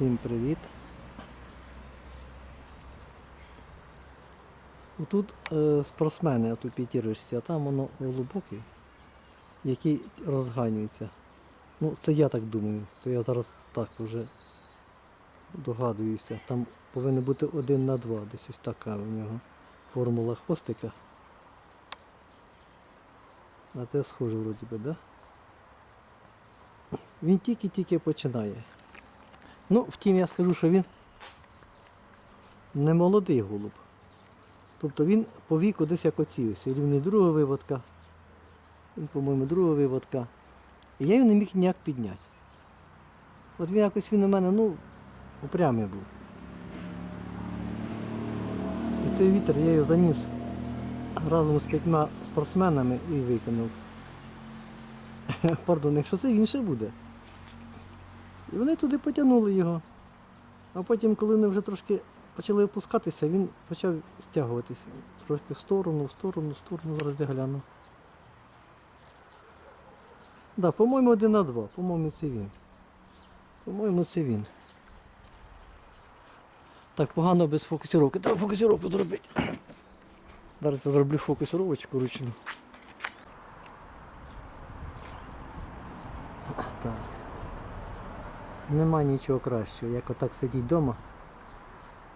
Всім привіт. Тут е, спортсмени от у п'ятірочці, а там воно глибокий, який розганюється. Ну, це я так думаю, то я зараз так вже догадуюся. Там повинен бути один на два, десь ось така у нього формула хвостика. На те схоже вроді би, да? Він тільки-тільки починає. Ну, втім, я скажу, що він не молодий голуб. Тобто він по віку десь як оці ось, рівний другого виводка. Він, по-моєму, другого виводка. І я його не міг ніяк підняти. От він якось він у мене, ну, упрямий був. І цей вітер я його заніс разом з п'ятьма спортсменами і викинув. Пардон, якщо це він ще буде. І вони туди потягнули його. А потім, коли вони вже трошки почали опускатися, він почав стягуватися. Трошки в сторону, в сторону, в сторону, зараз я гляну. Да, по-моєму, один на два. По-моєму, це він. По-моєму, це він. Так, погано без фокусировки. Треба фокусировку зробити. Зараз я зроблю фокусировочку ручну. Нема нічого кращого, як отак сидіть вдома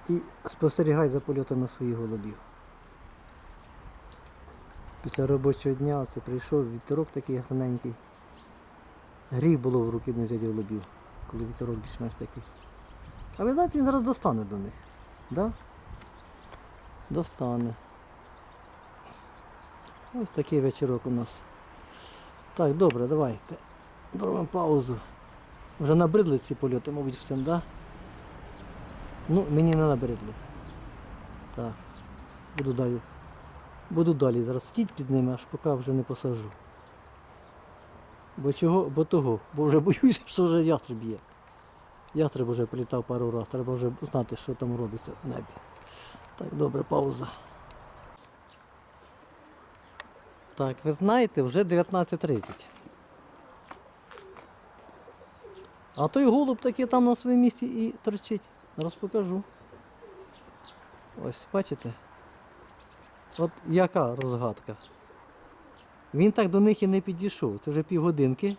і спостерігай за польотами своїх голубів. Після робочого дня це прийшов вітерок такий гарненький. Гріх було в руки не взяти голубів, коли вітерок більш-менш такий. А ви знаєте, він зараз достане до них. Да? Достане. Ось такий вечірок у нас. Так, добре, давайте. Зробимо паузу. Вже набридли ці польоти, мабуть, всім, да? Ну, мені не набридли. Так. Буду далі. Буду далі зараз сидіти під ними, аж поки вже не посажу. Бо чого? Бо того. Бо вже боюся, що вже ястреб є. Ястреб вже політав пару разів, треба вже знати, що там робиться в небі. Так, добре, пауза. Так, ви знаєте, вже 19.30. А той голуб такий там на своєму місці і торчить. Зараз покажу. Ось, бачите? От яка розгадка. Він так до них і не підійшов. Це вже півгодинки.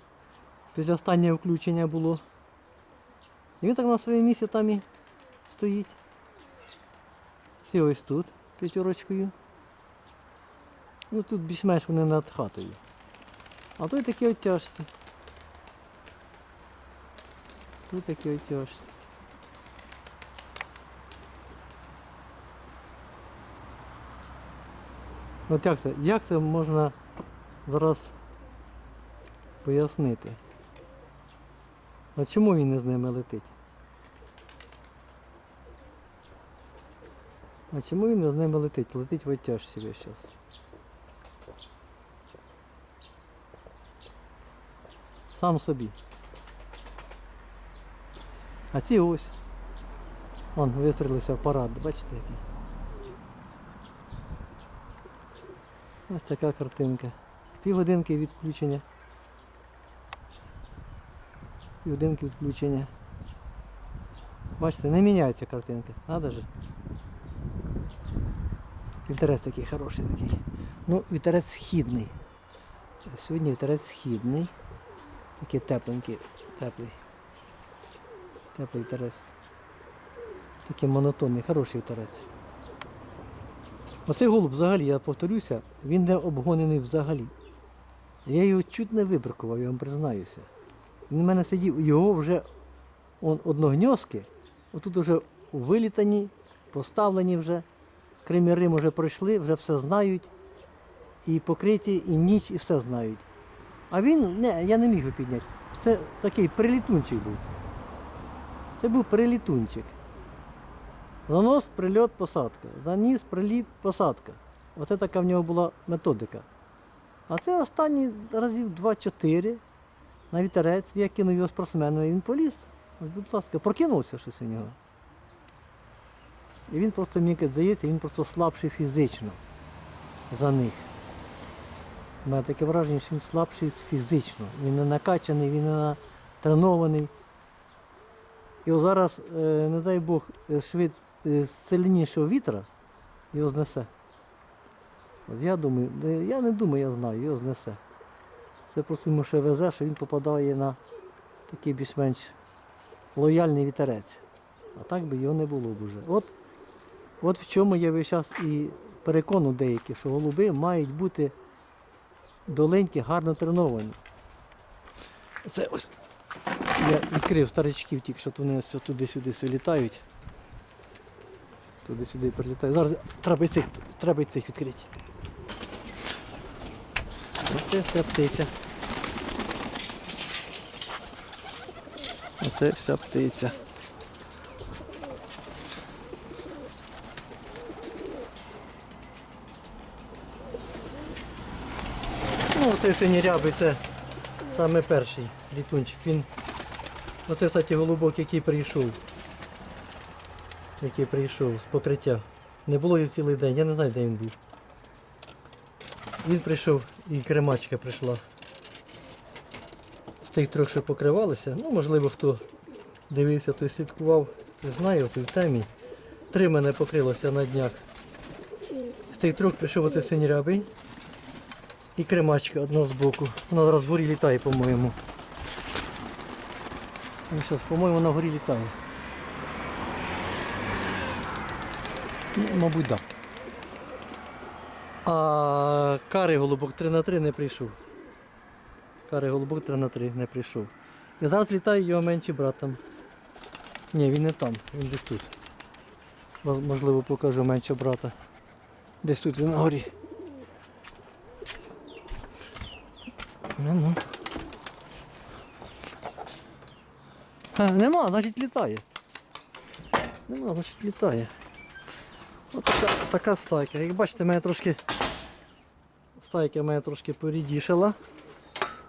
Після останнього включення було. І він так на своєму місці там і стоїть. Всі ось тут, п'ятерочкою. Ну тут більш-менш вони над хатою. А той такий оттяжці. Тут такі отяжці. От як це, як це можна зараз пояснити? А чому він не з ними летить? А чому він не з ними летить? Летить в оттяжці весь час. Сам собі. А ці ось. Вон вистрілися в парад, бачите який. Ось така картинка. Півгодинки відключення. Півгодинки відключення. Бачите, не міняється картинка, надо же. Вітерець такий хороший такий. Ну, вітерець східний. Сьогодні вітерець східний. Такий тепленький, теплий. Теплий вітерець. Такий монотонний, хороший вітерець. Оцей голуб взагалі, я повторюся, він не обгонений взагалі. Я його чуть не вибракував, я вам признаюся. Він у мене сидів, його вже он, одногньозки, отут вже вилітані, поставлені вже, Крим Рим вже пройшли, вже все знають. І покриті, і ніч, і все знають. А він, не, я не міг його підняти. Це такий прилітунчик був. Це був прилітунчик. Занос, прильот, посадка. Заніс, приліт, посадка. Оце така в нього була методика. А це останні разів 2-4 на вітерець. Я кинув його спортсмену і він поліз. Ось, будь ласка, прокинувся щось у нього. І він просто, мені здається, він просто слабший фізично за них. У мене таке враження, що він слабший фізично. Він не накачаний, він не тренований. От зараз, е, не дай Бог, е, швид е, сильнішого вітра його знесе. От я думаю, я не думаю, я знаю, його знесе. Це просто йому ще везе, що він попадає на такий більш-менш лояльний вітерець. А так би його не було б уже. От, от в чому я час і перекону деякі, що голуби мають бути доленькі, гарно треновані. Це ось я відкрив старичків тільки що вони ось туди-сюди все літають. Туди-сюди прилітають. Зараз треба цих, треба і цих відкрити. Оце вся птиця. Оце вся птиця. Ну, оцей синій рябий це саме перший літунчик. Він оце, кстати, голубок, який прийшов. Який прийшов з покриття. Не було його цілий день, я не знаю, де він був. Він прийшов і кремачка прийшла. З тих трьох, що покривалися. Ну, можливо, хто дивився, той слідкував, не знаю, той в темі. Три мене покрилося на днях. З тих трьох прийшов оцей синій рябий. І кремачка одна з боку. Вона зараз вгорі літає, по-моєму. Ну, щас, по-моєму, вона вгорі літає. Ну, мабуть, так. Да. А карий голубок 3 на 3 не прийшов. Карий голубок 3 на 3 не прийшов. І зараз літає його менший брат там. Ні, він не там, він десь тут. Можливо, покажу меншого брата. Десь тут він на горі. Ну, ну. Нема, значить літає. Нема, значить літає. Ось така, така стайка. Як бачите, мене трошки стайка мене трошки порідішала.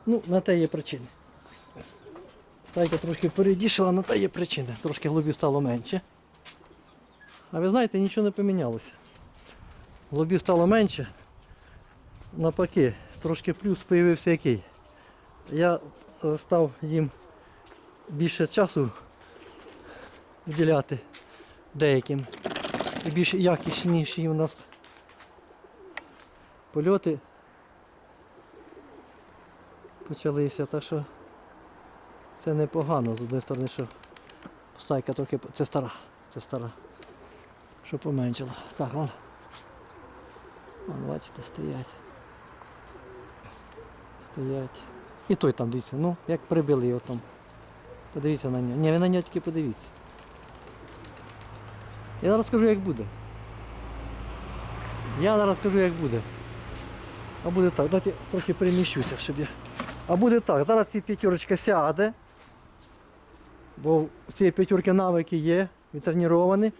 Ну, на те є причини. Стайка трошки порідішала, на те є причини. Трошки голубів стало менше. А ви знаєте, нічого не помінялося. Голубів стало менше. Навпаки, трошки плюс з'явився який. Я став їм більше часу вділяти деяким. І більш якісніші у нас польоти почалися. Так що це непогано з однієї сторони, що стайка трохи це стара, це стара. Що поменшила. Так, вон. Вон, бачите, стоять. Стоять. І той там дивіться, ну, як прибили його там. Подивіться на нього. Ні, ви на нього тільки подивіться. Я зараз скажу як буде. Я зараз скажу як буде. А буде так, дайте трохи переміщуся, щоб я. А буде так, зараз ці п'ятерочка сяде. Бо в цієї п'ятерки навики є, відтреновані.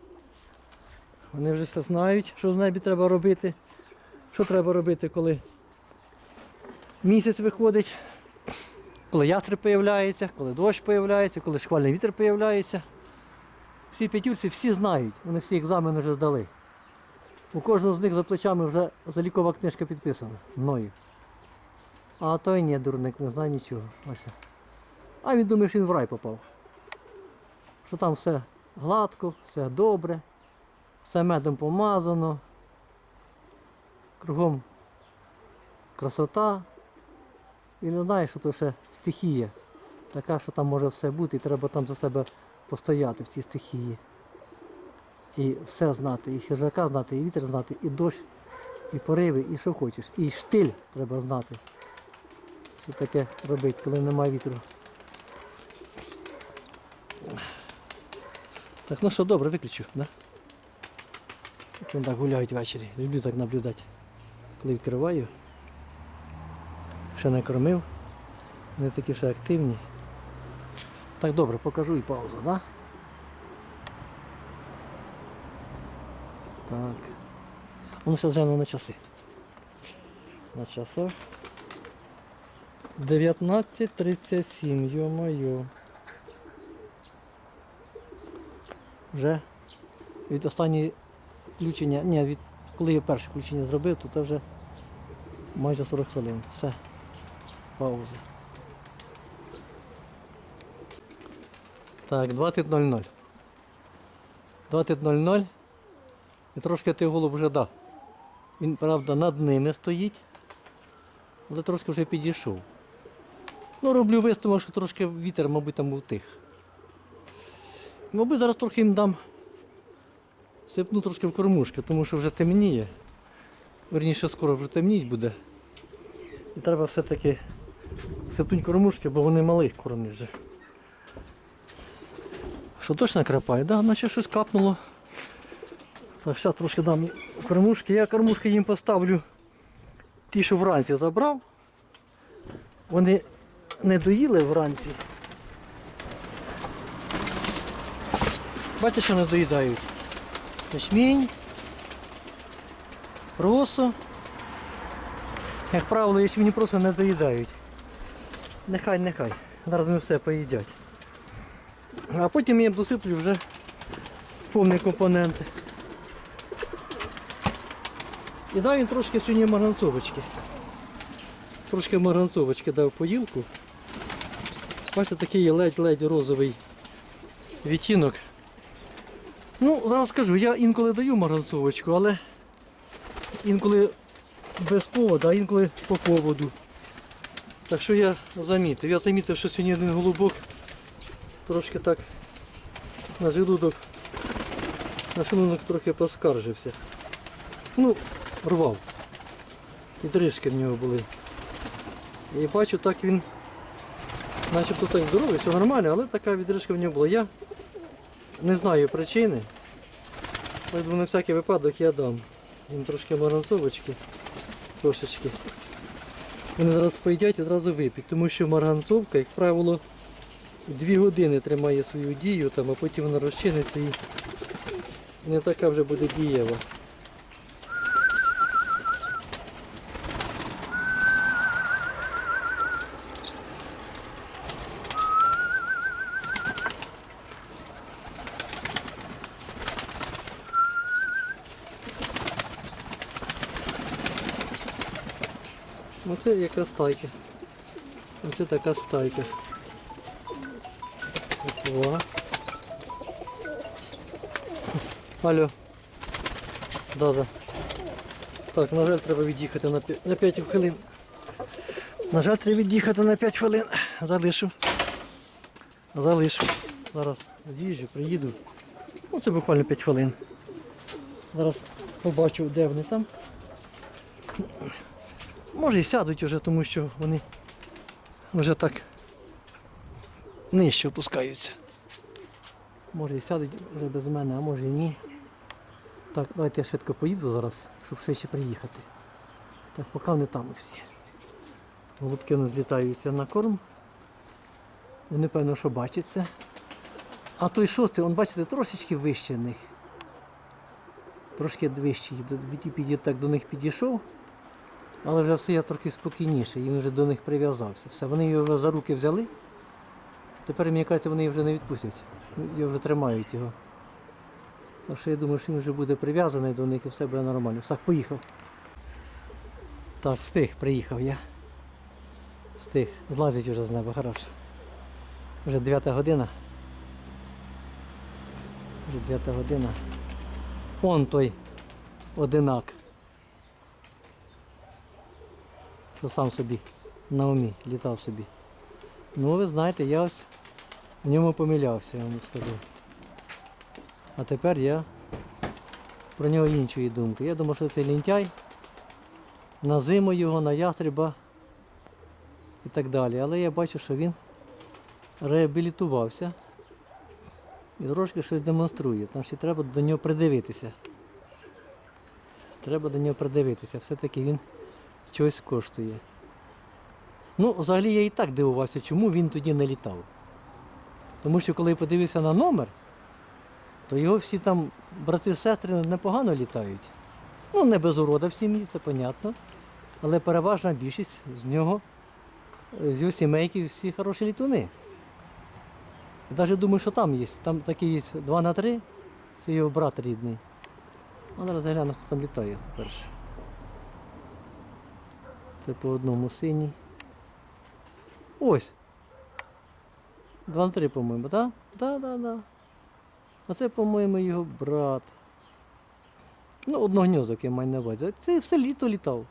Вони вже все знають, що з небі треба робити. Що треба робити, коли місяць виходить, коли ястреб появляється, коли дощ появляється, коли шквальний вітер появляється. Всі п'ятюрці всі знають, вони всі екзамени вже здали. У кожного з них за плечами вже залікова книжка підписана мною. А той ні, дурник, не знає нічого. Ось. А він думає, що він в рай попав. Що там все гладко, все добре, все медом помазано, кругом красота. Він не знає, що то ще стихія. Така, що там може все бути, і треба там за себе постояти в цій стихії. І все знати, і хижака знати, і вітер знати, і дощ, і пориви, і що хочеш. І штиль треба знати. Що таке робити, коли немає вітру. Так, ну що, добре, виключу, да? Вони так гуляють ввечері. Люблю так наблюдати. Коли відкриваю. Ще не кормив. Вони такі ще активні. Так, добре, покажу і пауза, да? Так. Ну, зараз гляну на часи. На часах. 19.37, йо-моє. Вже від останньої включення, ні, від коли я перше включення зробив, то це вже майже 40 хвилин. Все. Пауза. Так, 20.00. 20.00. І трошки той голуб вже да. Він, правда, над ними стоїть, але трошки вже підійшов. Ну, роблю висновок, що трошки вітер, мабуть, там утих. Мабуть, зараз трохи їм дам сипну трошки в кормушки, тому що вже темніє. Верніше скоро вже темніть буде. І треба все-таки сипнуть кормушки, бо вони малих кормлять вже. Що точно крапає? Да, наче щось капнуло. Так, зараз трошки дам кормушки. Я кормушки їм поставлю ті, що вранці забрав. Вони не доїли вранці. Бачите, що не доїдають. Ячмінь, просо. Як правило, ячмінь просто не доїдають. Нехай, нехай. Зараз вони все поїдять. А потім я досиплю вже повні компоненти. І дав він трошки сьогодні марганцовочки. Трошки марганцовочки дав поїлку. Бачите, такий ледь-ледь розовий відтінок. Ну, зараз скажу, я інколи даю марганцовочку, але інколи без поводу, а інколи по поводу. Так що я замітив. Я замітив, що сьогодні один голубок трошки так на желудок, на шлунок трохи поскаржився. Ну, рвав. І трішки в нього були. І бачу, так він начебто так здоровий, все нормально, але така відрижка в нього була. Я не знаю причини. Тому на всякий випадок я дам. Їм трошки марганцовочки, трошечки. Вони зараз поїдять і одразу вип'ють, тому що марганцовка, як правило, дві години тримає свою дію, там, а потім вона розчиниться і не така вже буде дієва. Оце яка стайка. Оце така стайка. О. Алло. Да-да. Так, на жаль, треба від'їхати на 5, на 5 хвилин. На жаль, треба від'їхати на 5 хвилин. Залишу. Залишу. Зараз з'їжджу, приїду. Ну, це буквально 5 хвилин. Зараз побачу, де вони там. Може і сядуть вже, тому що вони вже так нижче опускаються. Може і сядуть вже без мене, а може і ні. Так, давайте я швидко поїду зараз, щоб швидше приїхати. Так, поки вони там всі. Голубки не злітаються на корм. Вони певно, що бачать це. А той шостий, он, бачите, трошечки вище них. Трошки. До- від- Так до них підійшов. Але вже все я трохи спокійніше, він вже до них прив'язався. Все, вони його за руки взяли. Тепер, мені кажуть, вони вже не відпустять. Його вже тримають його. Так що я думаю, що він вже буде прив'язаний до них і все буде нормально. Так, поїхав. Так, встиг, приїхав я. Встиг. Злазить вже з неба, хорошо. Вже 9 година. Вже 9 година. Он той одинак. Що сам собі на умі літав собі. Ну, ви знаєте, я ось в ньому помилявся, я вам скажу. А тепер я про нього іншої думки. Я думав, що це лінтяй, на зиму його, на ястреба і так далі. Але я бачу, що він реабілітувався і трошки щось демонструє. Там ще треба до нього придивитися. Треба до нього придивитися. Все-таки він щось коштує. Ну, взагалі я і так дивувався, чому він тоді не літав. Тому що коли я подивився на номер, то його всі там брати-сестри непогано літають. Ну, не без урода в сім'ї, це понятно. Але переважна більшість з нього, з його сімейки, всі хороші літуни. Я навіть думаю, що там є. Там такі є 2 на 3, це його брат рідний. А зараз гляну, хто там літає перше. Це по одному синій. Ось. Два на три, по-моєму, так? Да? Да, да, да. А це, по-моєму, його брат. Ну, одногньозок я маю на увазі. Це все літо літав.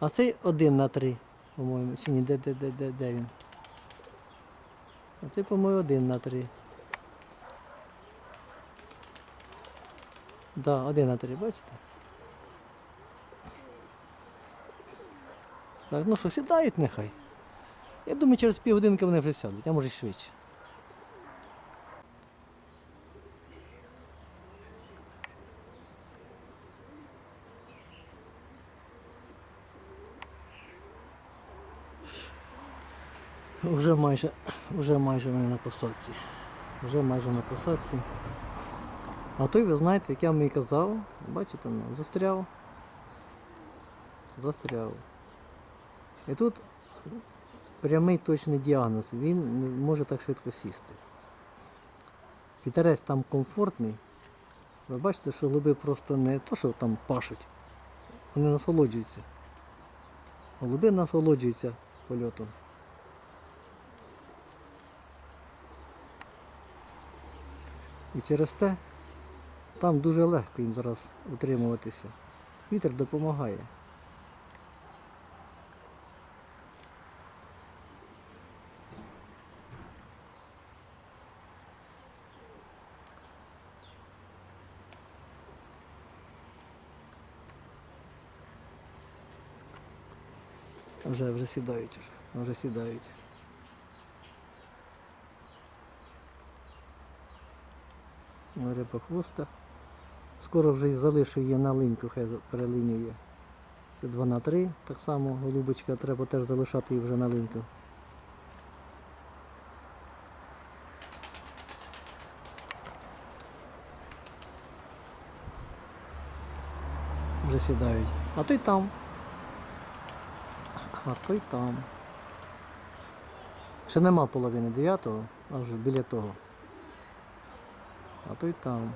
А цей один на три, по-моєму. Чи ні, де, де, де, де, де він? А це, по-моєму, один на три. Да, один на три, бачите? Ну що, сідають нехай. Я думаю, через півгодинки вони вже сядуть, а може й швидше. Вже майже, вже майже вони на посадці. Вже майже на посадці. А той, ви знаєте, як я вам і казав, бачите, ну, застряв. Застряв. І тут прямий точний діагноз, він не може так швидко сісти. Вітерець там комфортний. Ви бачите, що голуби просто не то, що там пашуть, вони насолоджуються. Голуби насолоджуються польотом. І через те там дуже легко їм зараз утримуватися. Вітер допомагає. Вже, вже сідають вже, вже сідають. Риба хвоста. Скоро вже залишу її на линьку, хай перелинює. Це 2 на 3, так само голубочка треба теж залишати її вже на линьку. Вже сідають. А той там. А той там. Ще нема половини дев'ятого, а вже біля того. А той там.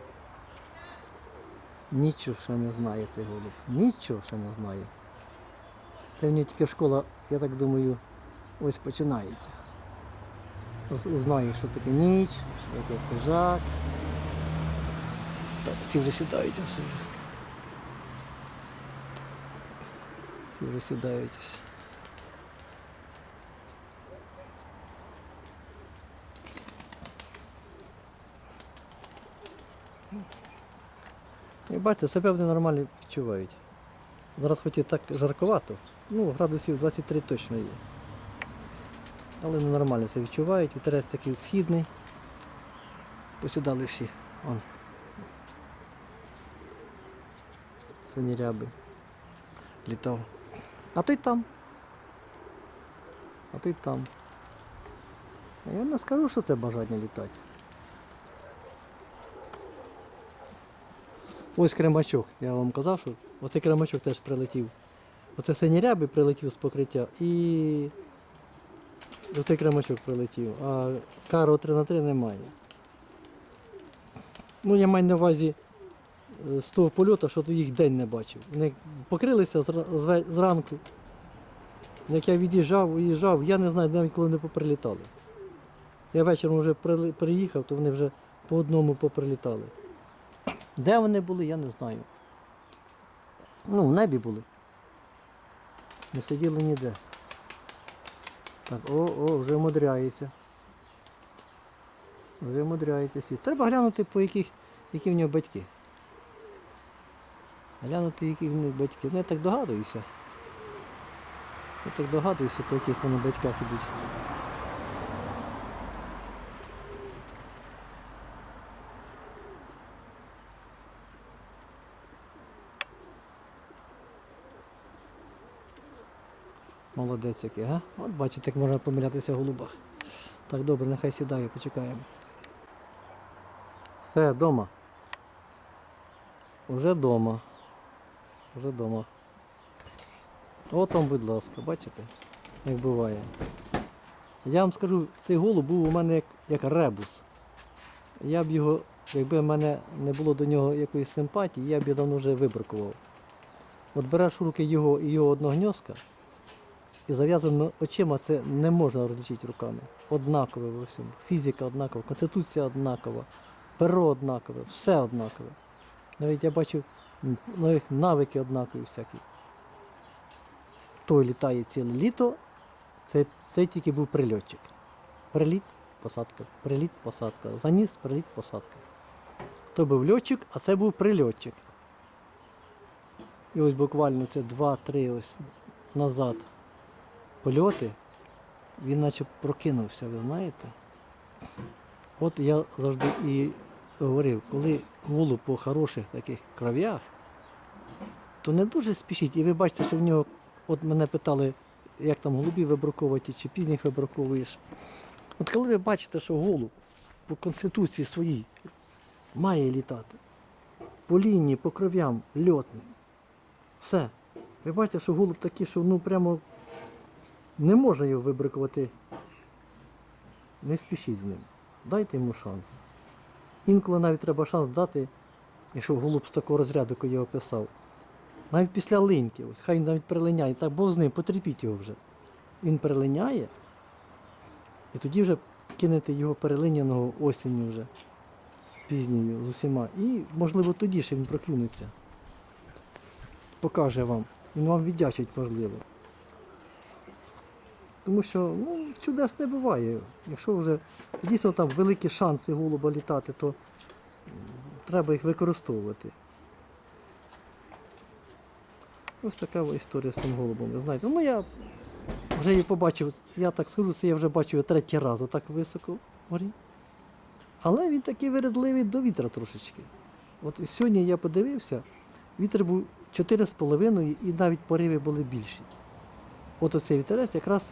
Нічого ще не знає цей голуб. Нічого ще не знає. Це в нього тільки школа, я так думаю, ось починається. Уз- Узнає, що таке ніч, що таке хижак. Так, ці вже сідають ось вже. Ці вже сідають І бачите, себе вони нормально відчувають. Зараз хоч і так жарковато, ну градусів 23 точно є. Але вони нормально це відчувають, вітерець такий східний. Посідали всі. Вон. Сині ряби. Літав. А той там. А той там. А я не скажу, що це бажання літати. Ось кремачок. Я вам казав, що оцей кремачок теж прилетів. Оце синій ряби прилетів з покриття і оцей кремачок прилетів, а каро 3 на 3 немає. Ну, я маю на увазі е, з того польоту, що їх день не бачив. Вони покрилися зранку. Як я від'їжджав, уїжджав, я не знаю, навіть коли вони поприлітали. Я вечором вже приїхав, то вони вже по одному поприлітали. Де вони були, я не знаю. Ну, в небі були. Не сиділи ніде. Так, о, о, вже мудряється. Вже мудряється сі. Треба глянути, по яких, які в нього батьки. Глянути, які в них батьки. Ну я так догадуюся. Я так догадуюся, по яких вони батьках ідуть. Молодець який, га? От бачите, як можна помилятися в голубах. Так, добре, нехай сідає, почекаємо. Все, вдома. Уже вдома. Уже вдома. От вам, будь ласка, бачите, як буває. Я вам скажу, цей голуб був у мене як, як ребус. Я б його, якби в мене не було до нього якоїсь симпатії, я б його давно вже вибракував. От береш руки його і його одногньозка, і зав'язаними очима це не можна розлічити руками. Однакове во всьому. Фізика однакова, конституція однакова, перо однакове, все однакове. Навіть я бачив навіть навики однакові всякі. Той літає ціле літо, це, це тільки був прильотчик. Приліт, посадка, приліт, посадка. Заніс, приліт, посадка. То був льотчик, а це був прильотчик. І ось буквально це 2-3 ось назад польоти, він наче прокинувся, ви знаєте. От я завжди і говорив, коли голуб по хороших таких кров'ях, то не дуже спішіть. І ви бачите, що в нього, от мене питали, як там голубів вибраковувати чи пізніх вибраковуєш. От коли ви бачите, що голуб по конституції своїй має літати, по лінії, по кров'ям льотний, все. Ви бачите, що голуб такий, що ну прямо не можна його вибрикувати. Не спішіть з ним. Дайте йому шанс. Інколи навіть треба шанс дати, якщо голуб з такого розряду, як я описав. Навіть після линьки, ось, хай навіть перелиняє, так Бог з ним, потерпіть його вже. Він перелиняє, і тоді вже кинете його перелиняного осінню вже, пізньою з усіма. І, можливо, тоді ще він проклюнеться. Покаже вам. Він вам віддячить, можливо. Тому що ну, чудес не буває. Якщо вже дійсно там великі шанси голуба літати, то треба їх використовувати. Ось така історія з тим голубом. Ви знаєте, ну я вже її побачив, я так скажу, це я вже бачив третій раз, отак високо вгорі. Але він такий вередливий до вітра трошечки. От сьогодні я подивився, вітер був 4,5 і навіть пориви були більші. От оцей вітерець якраз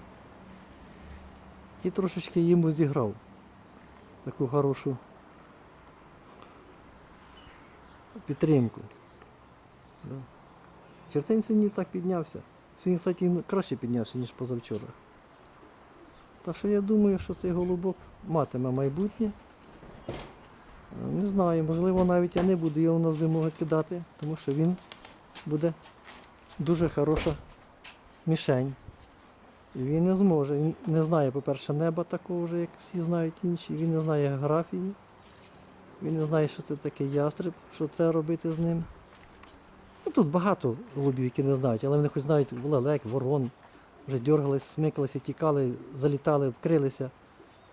і трошечки йому зіграв таку хорошу підтримку. Да. Чертень сьогодні так піднявся. Сьогодні, кстати, краще піднявся, ніж позавчора. Так що я думаю, що цей голубок матиме майбутнє. Не знаю, можливо, навіть я не буду його на зиму кидати, тому що він буде дуже хороша мішень. Він не зможе. Він не знає, по-перше, неба такого вже, як всі знають інші. Він не знає географії. Він не знає, що це таке ястреб, що треба робити з ним. Ну, тут багато голубів, які не знають, але вони хоч знають лелек, ворон. Вже дергались, смикалися, тікали, залітали, вкрилися.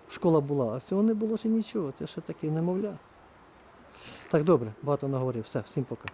Школа була, а цього не було ще нічого. Це ще таке немовля. Так, добре, багато наговорив. Все, всім пока.